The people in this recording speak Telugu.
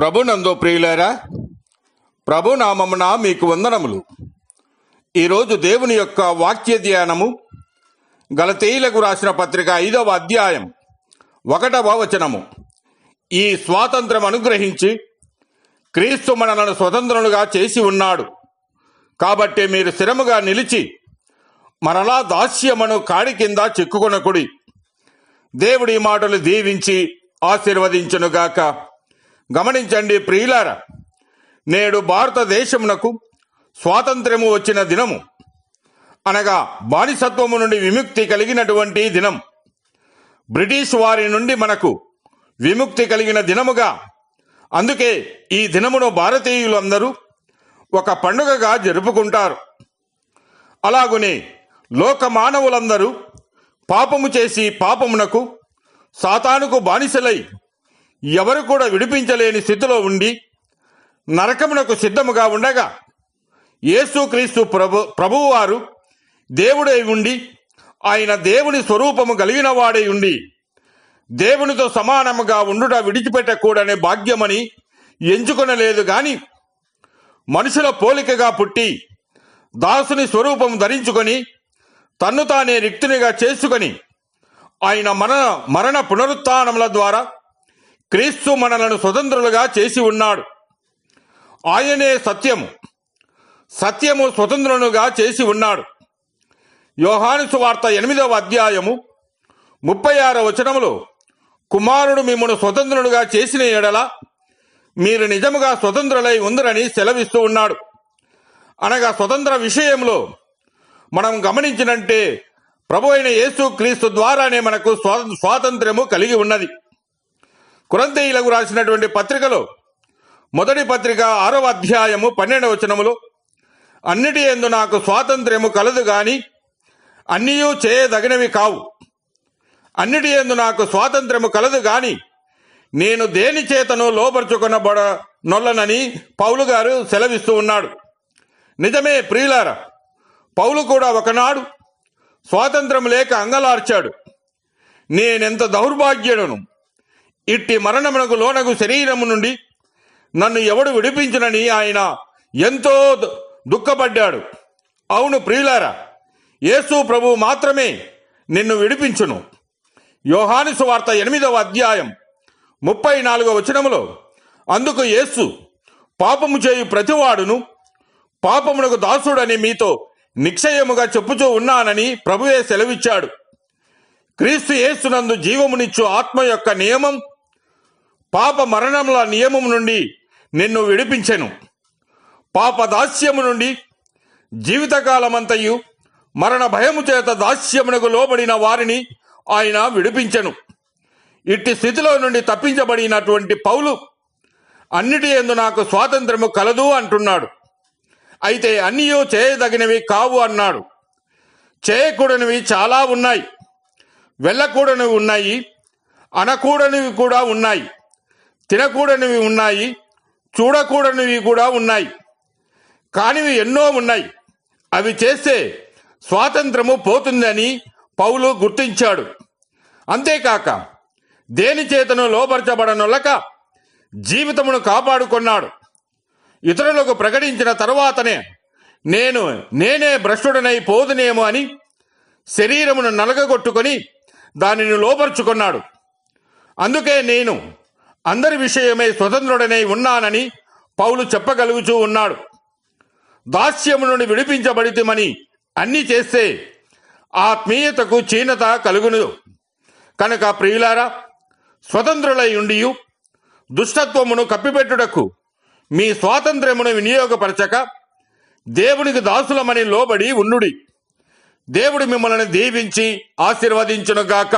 ప్రభునందు ప్రియులారా ప్రభునామమున మీకు వందనములు. ఈరోజు దేవుని యొక్క వాక్య ధ్యానము గలతీయులకు రాసిన పత్రిక ఐదవ అధ్యాయం ఒకటవ వచనము. ఈ స్వాతంత్రం అనుగ్రహించి క్రీస్తు మనలను స్వతంత్రులుగా చేసి ఉన్నాడు. కాబట్టి మీరు స్థిరముగా నిలిచి మరలా దాస్యమను కాడి కింద చిక్కుకొనకుడి. దేవుడి మాటలు దీవించి ఆశీర్వదించునుగాక. గమనించండి ప్రియులార నేడు భారతదేశమునకు స్వాతంత్ర్యము వచ్చిన దినము. అనగా బానిసత్వము నుండి విముక్తి కలిగినటువంటి దినం. బ్రిటిష్ వారి నుండి మనకు విముక్తి కలిగిన దినముగా. అందుకే ఈ దినమును భారతీయులందరూ ఒక పండుగగా జరుపుకుంటారు. అలాగునే లోక మానవులందరూ పాపము చేసి పాపమునకు సాతానుకు బానిసలై ఎవరు కూడా విడిపించలేని స్థితిలో ఉండి నరకమునకు సిద్ధముగా ఉండగా యేసుక్రీస్తు ప్రభు ప్రభువారు దేవుడై ఉండి ఆయన దేవుని స్వరూపము కలిగిన వాడై ఉండి దేవునితో సమానముగా ఉండుట విడిచిపెట్టకూడనే భాగ్యమని ఎంచుకొనలేదు గాని మనుషుల పోలికగా పుట్టి దాసుని స్వరూపం ధరించుకొని తన్ను తానే రిక్తునిగా చేసుకొని ఆయన మన మరణ పునరుత్నముల ద్వారా క్రీస్తు మనలను స్వతంత్రులుగా చేసి ఉన్నాడు. ఆయనే సత్యము. సత్యము స్వతంత్రులుగా చేసి ఉన్నాడు. యోహాను సువార్త ఎనిమిదవ అధ్యాయము ముప్పై ఆరో వచనములో కుమారుడు మిమ్మను స్వతంత్రులుగా చేసిన ఎడల మీరు నిజముగా స్వతంత్రులై ఉందరని సెలవిస్తూ ఉన్నాడు. అనగా స్వతంత్ర విషయంలో మనం గమనించినంటే ప్రభు అయిన యేసు క్రీస్తు ద్వారానే మనకు స్వాతంత్ర్యము కలిగి ఉన్నది. కురంతేయులకు రాసినటువంటి పత్రికలో. మొదటి పత్రిక ఆరవ అధ్యాయము పన్నెండవ వచనములో. అన్నిటి ఎందు నాకు స్వాతంత్ర్యము కలదు గాని అన్నీయూ చేయదగినవి కావు. అన్నిటి ఎందు నాకు స్వాతంత్ర్యము కలదు గాని నేను దేని చేతను లోపరుచుకొనబడ నొల్లనని పౌలు గారు సెలవిస్తూ ఉన్నాడు. నిజమే ప్రియులార పౌలు కూడా ఒకనాడు స్వాతంత్రం లేక అంగలార్చాడు. నేనెంత దౌర్భాగ్యుడను? ఇట్టి మరణమునకు లోనగు శరీరము నుండి నన్ను ఎవడు విడిపించునని ఆయన ఎంతో దు- దుఃఖపడ్డాడు. అవును ప్రియులారా యేసు ప్రభు మాత్రమే నిన్ను విడిపించును. యోహాను వార్త ఎనిమిదవ అధ్యాయం ముప్పై నాలుగవ వచనములో అందుకు యేసు పాపము చేయు ప్రతివాడును పాపమునకు దాసుడని మీతో నిక్షయముగా చెప్పుచూ ఉన్నానని ప్రభువే సెలవిచ్చాడు. క్రీస్తు యేసునందు జీవమునిచ్చు ఆత్మ యొక్క నియమం పాప మరణముల నియమం నుండి నిన్ను విడిపించెను. పాప దాస్యము నుండి జీవితకాలమంతయు మరణ భయము చేత దాస్యమునకు లోబడిన వారిని ఆయన విడిపించెను. ఇట్టి స్థితిలో నుండి తప్పించబడినటువంటి పౌలు అన్నిటి ఎందు నాకు స్వాతంత్రము కలదు అంటున్నాడు. అయితే అన్నీయూ చేయదగినవి కావు అన్నాడు. చేయకూడనివి చాలా ఉన్నాయి. వెళ్ళకూడనివి ఉన్నాయి. అనకూడనివి కూడా ఉన్నాయి. తినకూడనివి ఉన్నాయి చూడకూడనివి కూడా ఉన్నాయి. కానివి ఎన్నో ఉన్నాయి. అవి చేస్తే స్వాతంత్రము పోతుందని పౌలు గుర్తించాడు. అంతేకాక దేని చేతను లోపరచబడనొల్లక జీవితమును కాపాడుకున్నాడు. ఇతరులకు ప్రకటించిన తర్వాతనే నేను నేనే భ్రష్టుడనై పోదునేమో అని శరీరమును నలగగొట్టుకొని దానిని లోపరుచుకున్నాడు అందుకే నేను అందరి విషయమై స్వతంత్రుడనై ఉన్నానని పౌలు చెప్పగలుగుతూ ఉన్నాడు. దాస్యము నుండి విడిపించబడితమని అన్ని చేస్తే ఆత్మీయతకు చీనత కలుగును. కనుక ప్రియులారా స్వతంత్రులై ఉండి దుష్టత్వమును కప్పిపెట్టుటకు మీ స్వాతంత్ర్యమును వినియోగపరచక దేవునికి దాసులమని లోబడి ఉండుడి. దేవుడు మిమ్మల్ని దీవించి ఆశీర్వదించునుగాక.